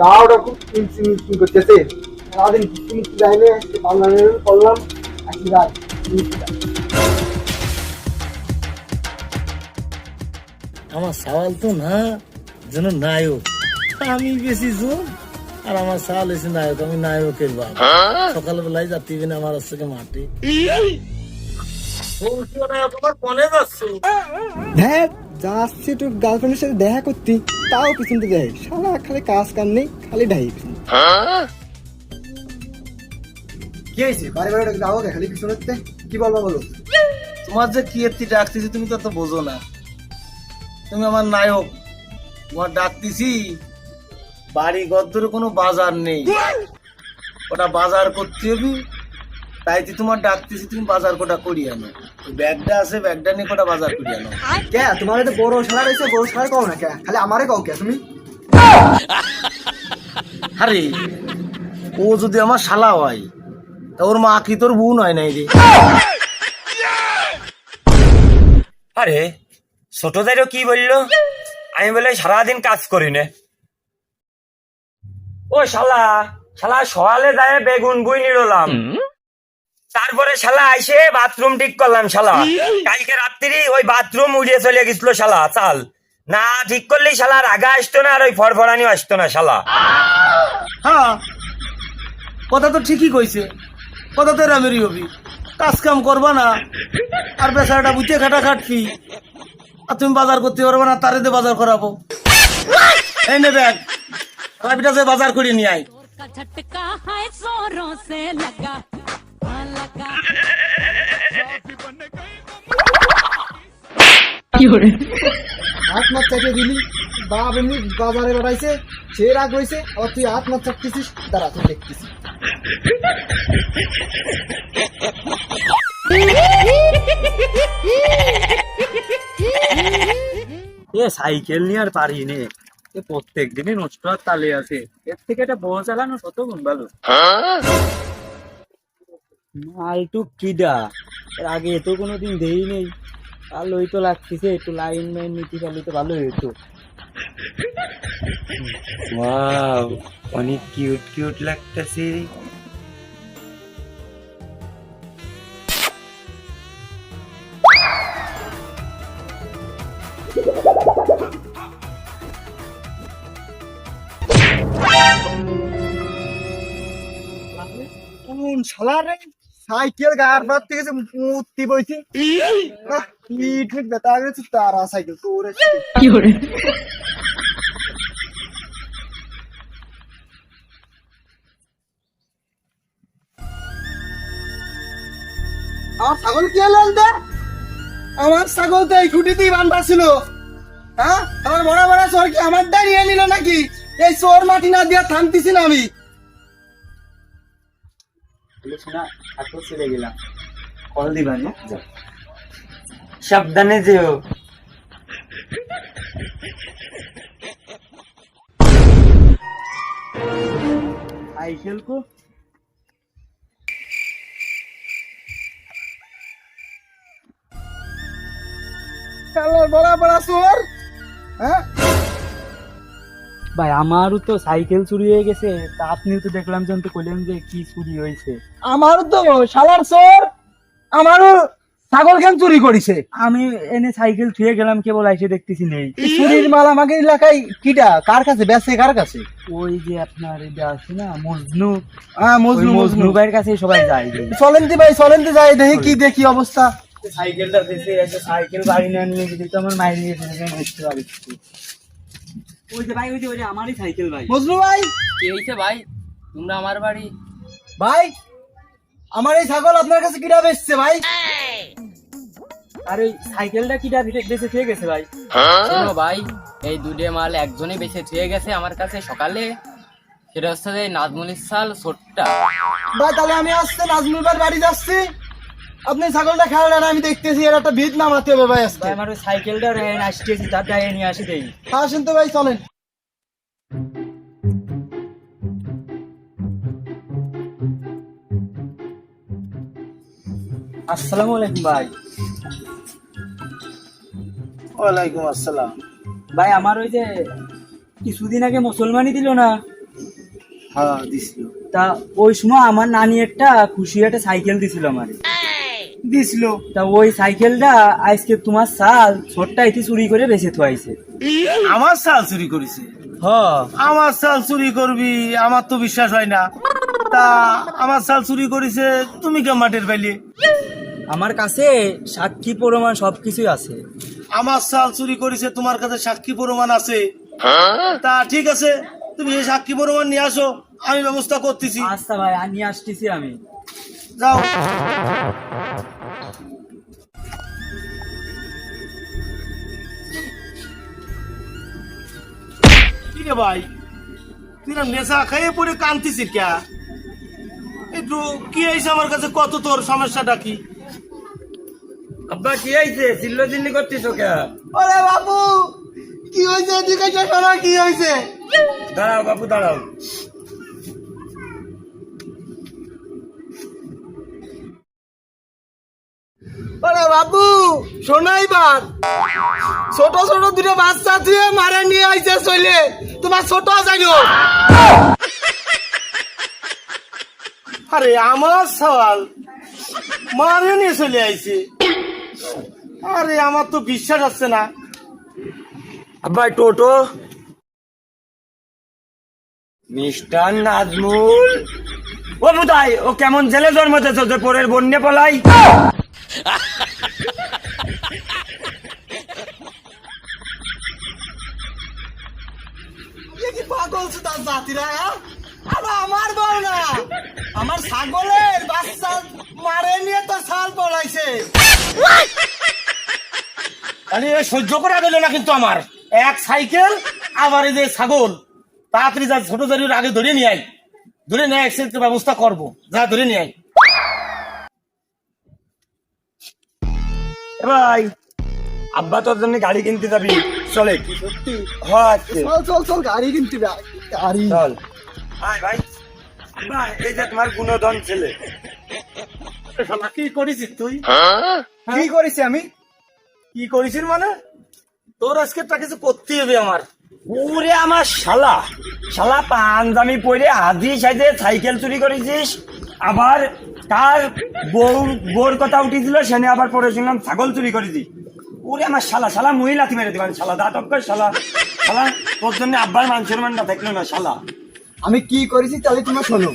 গাওটা খুব mincing mincing করতেছে। সারাদিন ঘুরতে মুক্তি যাইলে বাংলা করলাম আসি রাত আমার সওয়াল তো না যেন নায়ক। আমি বেশি জোর আর আমার সওয়াল এসে নায়ক আমি নায়কের বাপ। সকালবেলায় যাতে না আমার থেকে মাটি। তোমার মনে যাচ্ছ। হ্যাঁ যাচ্ছি একটু গার্লফ্রেন্ডের সাথে দেখা করতি তাও পিছন থেকে দেয় সারা খালি কাজ কাম নেই খালি ডাই পিছন কি হয়েছে? বারে বারে যাও খালি পিছন হচ্ছে? কি বলব বলো? তোমার যে কীর্তি ডাকতেছি তুমি তো তো বোঝো না। তুমি আমার নায়ক। তোমার ডাকতেছি বাড়ি গদ্দরে কোনো বাজার নেই। ওটা বাজার করতে হবে তাই তোমার ডাকতেছি তুমি বাজার কোটা করি ওই ব্যাগটা আছে ব্যাগটা নিয়ে কোটা বাজার করি আনো কে তোমার তো বড় সারা রয়েছে বড় সারা কও না কে? খালি আমারে কও কে তুমি? আরে ও যদি আমার শালা হয় তা ওর মা কি তোর বোন হয় নাই রে? আরে ছোটদেরও কি বলল? আমি বলে সারাদিন কাজ করি নে। ও শালা শালা সকালে যায় বেগুন বুই নিলাম তারপরে শালা আইসে বাথরুম ঠিক করলাম শালা। কালকে রাত্রি ওই বাথরুম উড়িয়ে চলে গেছিল শালা চাল। না ঠিক করলেই শালার আগা আসতো না আর ওই ফরফরানিও আসতো না শালা। হ্যাঁ কথা তো ঠিকই কইছে। কথা তো এরামেরই হবি। কাজ কাম করবা না আর বেচারাটা বুঝে খাটা খাটবি আর তুমি বাজার করতে পারবে না তারে দিয়ে বাজার করাবো। এই নে রাবিটা যে বাজার করে নিয়ে আয়। আত্মহত্যা দিলি বাপ এমনি বাজারে বেড়াইছে সে রাগ আবার তুই আত্মহত্যা করতেছিস দাঁড়া তুই দেখতেছিস। এ সাইকেল নিয়ে আর পারি নে। এ প্রত্যেক দিনই নষ্ট তালে আছে। এর থেকে একটা বউ চালানো শত গুণ ভালো। হ্যাঁ? মালটু কিডা। এর আগে তো কোনোদিন দেই নেই। আর ওই তো লাগতেছে একটু লাইন লাইন নিতে পারলে তো ভালো হতো ওয়াও অনেক কিউট কিউট লাগতেছে। কোন শালা রে? সাইকেল গার বাদ থেকে যে মুতি বইছি। পিঠ মিট ব্যথা গেছে তারা সাইকেল তোরে আমার ছাগল কি হলো দে? আমার ছাগল তো এই খুঁটিতেই বান্ধা ছিল হ্যাঁ? আমার বড় বড় চোর কি আমার দাঁড়িয়ে নিল নাকি? এই চোর মাটি না দিয়া থামতেছি না আমি। শোনা এত ছেড়ে গেলাম। কল দিবা না? সাবধানে যেও। সাইকেল কো বড় বড় চোর হ্যাঁ? ভাই আমারও তো সাইকেল চুরি হয়ে গেছে। তা আপনিও তো দেখলাম যে কইলেন যে কি চুরি হয়েছে। আমারও তো শালার চোর আমারও ছাগল কেন চুরি করিছে? আমি এনে সাইকেল থুয়ে গেলাম কেবল এসে দেখতেছি নেই। চুরির মাল আমাকে এলাকায় কিটা? কার কাছে? বেচে কার কাছে? ওই যে আপনার এটা আছে না মজনু। হ্যাঁ মজনু মজনু। ভাইয়ের কাছে সবাই যায়। চলেন দি ভাই চলেন দি যাই দেখি কি দেখি অবস্থা। সাইকেলটা বেঁচে একটা সাইকেল বাড়ি না নিয়ে যদি তো আমার মাইরে দেখতে পারি। ওই যে ভাই ওই যে ওই আমারই সাইকেল ভাই। মজনু ভাই! কি হয়েছে ভাই? তোমরা আমার বাড়ি। ভাই আমার এই ছাগল আপনার কাছে কিটা বেচছে ভাই? আর ওই সাইকেলটা বেঁচে গেছে ভাই? শোনো ভাই এই দুটে মাল একজনই বেঁচে থুয়ে গেছে আমার কাছে সকালে। সেটা হচ্ছে যে নাজমুল ইসাল ছোট্টা ভাই তাহলে আমি আসছে নাজমুল বাড়ি যাচ্ছি। আপনি ছাগলটা খেয়াল আমি দেখতেছি এর একটা ভিত নামাতে হবে ভাই আজকে। আমার ওই সাইকেলটা রেন আসতেছি তার ডাইয়ে নিয়ে আসি দেই। আসেন তো ভাই চলেন। আসসালামু আলাইকুম ভাই। ওয়ালাইকুম আসসালাম। ভাই আমার ওই যে কিছুদিন আগে মুসলমানি দিল না। হ্যাঁ দিছিল। তা ওই সময় আমার নানি একটা খুশি একটা সাইকেল দিছিল আমার। দিছিল। তা ওই সাইকেলটা আজকে তোমার সাল ছোটটা এটি চুরি করে বেঁচে থুয়াইছে। আমার চাল চুরি করেছে? হ। আমার চাল চুরি করবি আমার তো বিশ্বাস হয় না। তা আমার চাল চুরি করেছে তুমি কে মাটির পাইলে? আমার কাছে সাক্ষী প্রমাণ সবকিছুই আছে। আমার সাল চুরি করেছে তোমার কাছে সাক্ষী প্রমাণ আছে। তা ঠিক আছে তুমি এই সাক্ষী প্রমাণ নিয়ে আসো আমি ব্যবস্থা করতেছি। আচ্ছা ভাই নিয়ে আসতেছি আমি। যাও। কি রে ভাই? তুই না নেশা খাইয়ে পড়ে কান্তিছিস একটু কি হয়েছে আমার কাছে? কত তোর সমস্যাটা কি? আব্বা কি হয়েছে? চিল্লো চিল্লি করছিস কে? ওরে বাবু কি হয়েছে? জিজ্ঞাসা শোনো কি হয়েছে? দাঁড়াও বাবু দাঁড়াও। ওরে বাবু শোনাই বার ছোট ছোট দুটো বাচ্চা দিয়ে মারে নিয়ে আইছে চলে তোমার ছোট যাইও আরে, আমার সওয়াল। মানে নিয়ে চলে আইছে। আরে, আমার তো বিশ্বাস হচ্ছে না। আব্বা টোটো মিস্টার নাজমুল। ও বুদাই, ও কেমন ছেলে জন্মতেছ যে পরের বন্যে পলাই এ কি পাগল সুতার জাতিরা? আরে আমার বউ না আমার ছাগলের বাচ্চা মারে নিয়ে তো ছাল পড়াইছে আরে সহ্য করা গেল না কিন্তু আমার। এক সাইকেল আবার এই যে ছাগল। তাড়াতাড়ি যা ছোট জারির আগে ধরে নিয়ে আই ধরে নিয়ে অ্যাক্সিডেন্ট ব্যবস্থা করব। যা ধরে নিয়ে আই ভাই আব্বা তোর জন্য গাড়ি কিনতে যাবি। চলে। সত্যি? হ্যাঁ চল চল চল গাড়ি কিনতে গাড়ি। চল। আয় ভাই। আব্বা এই যে তোমার গুণধন ছেলে। কি করেছিস তুই? কি করেছি আমি? কি করেছিস মানে? তোর আজকে কিছু করতে হবে আমার। ওরে আমার শালা। শালা পাঞ্জামি পরে আদি সাইজে সাইকেল চুরি করেছিস। আবার তার বউ বোর কথা উঠেছিল সেনে আবার পরে শুনলাম ছাগল চুরি করেছি। ওরে আমার শালা শালা মহিলাতি মেরে দিবেন শালা দাঁত অক্ষর শালা? শালা তোর জন্য আব্বার মান সম্মানটা দেখল না শালা। আমি কি করেছি তাহলে তোমরা শোনো।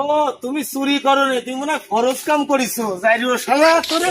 ও তুমি চুরি করো রে তুমি মনে হয় খরচ কাম করিছো। যাই শালা তোর